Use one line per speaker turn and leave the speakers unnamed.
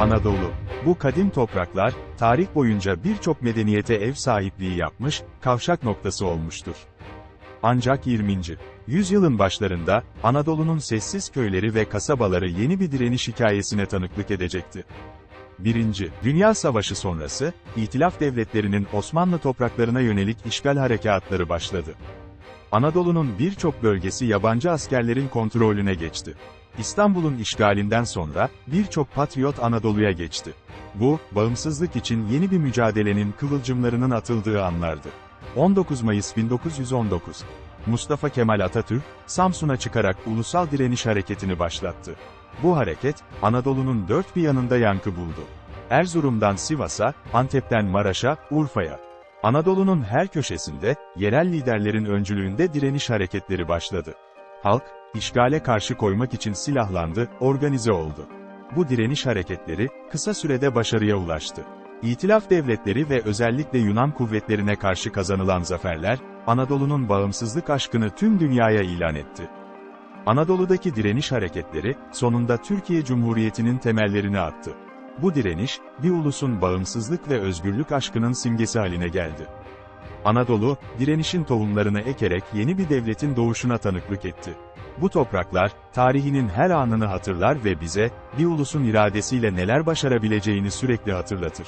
Anadolu. Bu kadim topraklar, tarih boyunca birçok medeniyete ev sahipliği yapmış, kavşak noktası olmuştur. Ancak 20. yüzyılın başlarında, Anadolu'nun sessiz köyleri ve kasabaları yeni bir direniş hikayesine tanıklık edecekti. 1. Dünya Savaşı sonrası, İtilaf devletlerinin Osmanlı topraklarına yönelik işgal harekatları başladı. Anadolu'nun birçok bölgesi yabancı askerlerin kontrolüne geçti. İstanbul'un işgalinden sonra, birçok patriot Anadolu'ya geçti. Bu, bağımsızlık için yeni bir mücadelenin kıvılcımlarının atıldığı anlardı. 19 Mayıs 1919 Mustafa Kemal Atatürk, Samsun'a çıkarak ulusal direniş hareketini başlattı. Bu hareket, Anadolu'nun dört bir yanında yankı buldu. Erzurum'dan Sivas'a, Antep'ten Maraş'a, Urfa'ya. Anadolu'nun her köşesinde, yerel liderlerin öncülüğünde direniş hareketleri başladı. Halk, işgale karşı koymak için silahlandı, organize oldu. Bu direniş hareketleri, kısa sürede başarıya ulaştı. İtilaf devletleri ve özellikle Yunan kuvvetlerine karşı kazanılan zaferler, Anadolu'nun bağımsızlık aşkını tüm dünyaya ilan etti. Anadolu'daki direniş hareketleri, sonunda Türkiye Cumhuriyeti'nin temellerini attı. Bu direniş, bir ulusun bağımsızlık ve özgürlük aşkının simgesi haline geldi. Anadolu, direnişin tohumlarını ekerek yeni bir devletin doğuşuna tanıklık etti. Bu topraklar, tarihinin her anını hatırlar ve bize, bir ulusun iradesiyle neler başarabileceğini sürekli hatırlatır.